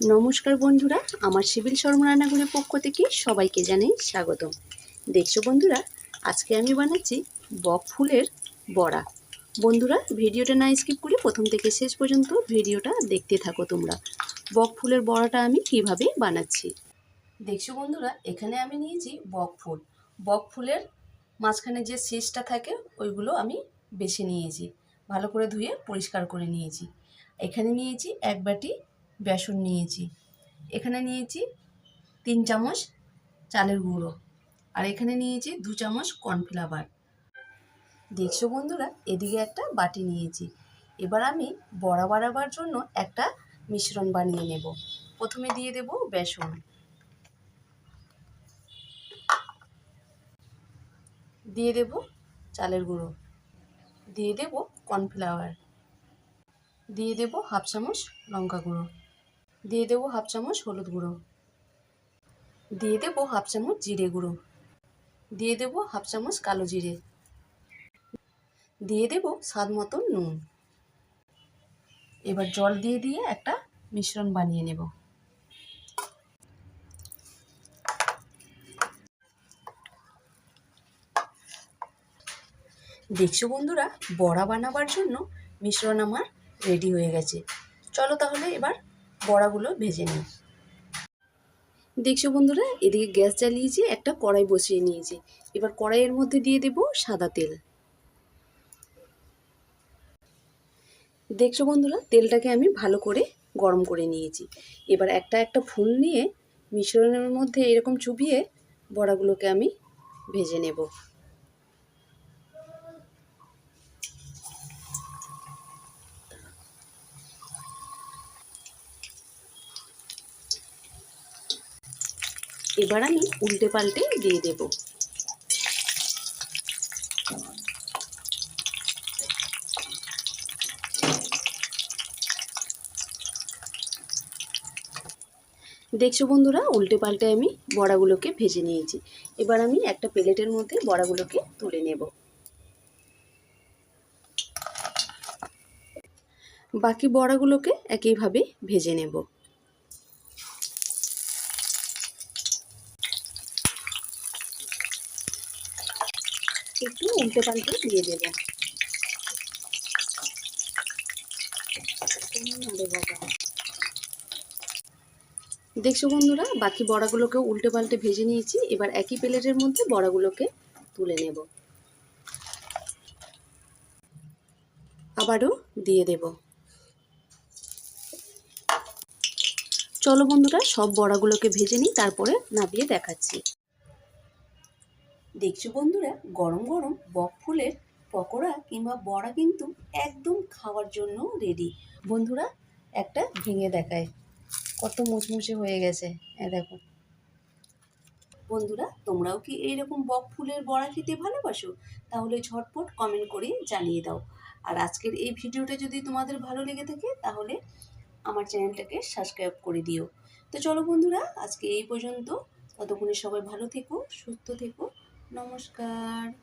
নমস্কার বন্ধুরা, আমার সিভিল শর্মা রান্নাঘরের পক্ষ থেকে সবাইকে জানাই স্বাগতম। দেখছ বন্ধুরা, আজকে আমি বানাচ্ছি বক ফুলের বড়া। বন্ধুরা, ভিডিওটা না স্কিপ করে প্রথম থেকে শেষ পর্যন্ত ভিডিওটা দেখতে থাকো তোমরা। বক ফুলের বড়াটা আমি কীভাবে বানাচ্ছি? দেখছ বন্ধুরা, এখানে আমি নিয়েছি বক ফুল। বক ফুলের মাঝখানে যে শীষটা থাকে, ওইগুলো আমি বেছে নিয়েছি। ভালো করে ধুয়ে পরিষ্কার করে নিয়েছি। এখানে নিয়েছি এক বাটি বেসন নিয়েছি। এখানে নিয়েছি তিন চামচ চালের গুঁড়ো আর এখানে নিয়েছি দু চামচ কর্নফ্লাওয়ার। দেখছ বন্ধুরা, এদিকে একটা বাটি নিয়েছি। এবার আমি বড়া বাড়াবার জন্য একটা মিশ্রণ বানিয়ে নেব। প্রথমে দিয়ে দেব বেসন। দিয়ে দেব চালের গুঁড়ো। দিয়ে দেব কর্নফ্লাওয়ার। দিয়ে দেব হাফ চামচ লঙ্কা গুঁড়ো। দিয়ে দেবো হাফ চামচ হলুদ গুঁড়ো। দিয়ে দেবো হাফ চামচ জিরে গুঁড়ো। দিয়ে দেবো হাফ চামচ কালো জিরে। দিয়ে দেবো স্বাদ মতন নুন। এবার জল দিয়ে দিয়ে একটা মিশ্রণ বানিয়ে নেব। দেখছ বন্ধুরা, বড়া বানাবার জন্য মিশ্রণ আমার রেডি হয়ে গেছে। চলো তাহলে এবার বড়াগুলো ভেজে নিই। দেখছ বন্ধুরা, এদিকে গ্যাস জ্বালিয়েছি, একটা কড়াই বসিয়ে নিয়েছি। এবার কড়াইয়ের মধ্যে দিয়ে দেব সাদা তেল। দেখছ বন্ধুরা, তেলটাকে আমি ভালো করে গরম করে নিয়েছি। এবার একটা একটা ফুল নিয়ে মিশ্রণের মধ্যে এরকম চুবিয়ে বড়াগুলোকে আমি ভেজে নেব। এবার আমি উল্টে পাল্টে দিয়ে দেব। দেখছ বন্ধুরা, উল্টে পাল্টে আমি বড়াগুলোকে ভেজে নিয়েছি। এবার আমি একটা প্লেটের মধ্যে বড়াগুলোকে তুলে নেব। বাকি বড়াগুলোকে একইভাবে ভেজে নেব। একটু উল্টে পাল্টে দিয়ে দেব। দেখছ বন্ধুরা, বাকি বড়াগুলোকে উল্টে পাল্টে ভেজে নিয়েছি। এবার একই প্লেটের মধ্যে বড়াগুলোকে তুলে নেব। আবারও দিয়ে দেব। চলো বন্ধুরা, সব বড়াগুলোকে ভেজে নিই, তারপরে নাবিয়ে দেখাচ্ছি। দেখছ বন্ধুরা, গরম গরম বক ফুলের পকোড়া কিংবা বড়া কিন্তু একদম খাওয়ার জন্য রেডি বন্ধুরা, একটা ভেঙে দেখায়। কত মুচমুচে হয়ে গেছে, এ দেখো। বন্ধুরা, তোমরাও কি এইরকম বক ফুলের বড়া খেতে ভালোবাসো? তাহলে ঝটপট কমেন্ট করে জানিয়ে দাও। আর আজকের এই ভিডিওটা যদি তোমাদের ভালো লেগে থাকে, তাহলে আমার চ্যানেলটাকে সাবস্ক্রাইব করে দিও। তো চলো বন্ধুরা, আজকে এই পর্যন্ত। ততক্ষণে সবাই ভালো থেকো, সুস্থ থেকো। নমস্কার।